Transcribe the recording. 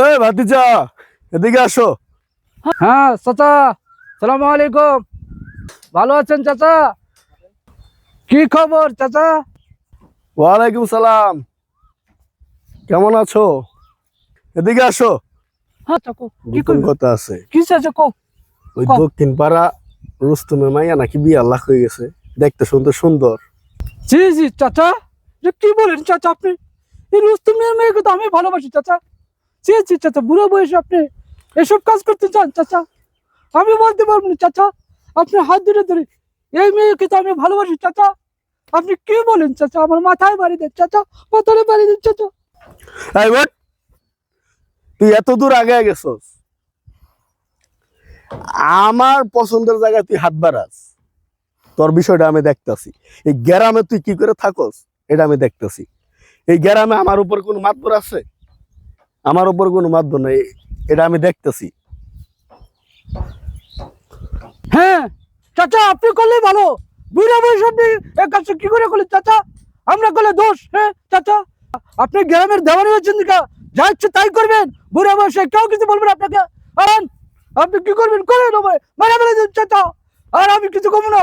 এই ভাতিজা এদিকে আসো। হ্যাঁ চাচা সালাম আলাইকুম। ভালো আছেন চাচা? কি খবর চাচা? ওয়ালাইকুম সালাম। কেমন আছো? এদিকে আসো। হ্যাঁ চাকু কি কথা আছে। কি ওই দক্ষিণ পাড়া রুস্তমের মাইয়া নাকি বিয়ে আল্লাহ হয়ে গেছে। দেখতে সুন্দর সুন্দর। জি জি চাচা। কি বলেন চাচা আপনি? এই রুস্তুমের মেয়েকে তো আমি ভালোবাসি চাচা। জি চাচা, বুড়ো বয়সে আপনি এসব কাজ করতে চান, চাচা? আমি বলতে পারব না, চাচা। আপনি হাত ধরে ধরে, এই মেয়েকে তো আমি ভালোবাসি, চাচা। আপনি কি বলেন, চাচা? আমার মাথায় বাড়ি দেন, চাচা। মাথায় বাড়ি দেন, চাচা। তুই এত দূর আগে গেছস। আমার পছন্দের জায়গায় তুই হাত বাড়াস। তোর বিষয়টা আমি দেখতাছি। এই গ্রামে তুই কি করে থাকস, এটা আমি দেখতাছি। এই গ্রামে আমার উপর কোনো মাতবর আছে? আমার উপর কোনো মাধ্যম নেই, এটা আমি দেখতেছি। হ্যাঁ চাচা, আপনি করলে ভালো। বুড়া বয়স আপনি এক কাজটা কি করে করলেন, চাচা? আমরা করলে দোষ হ্যাঁ চাচা? আপনি গ্রামের দেওয়ানি হয়েছেন যা ইচ্ছে তাই করবেন। বুড়া বয়সে কেউ কিছু বলবেন আপনাকে। আন আপনি কি করবেন? করেন মারা মেরে চাচা। আর আমি কিছু করব না।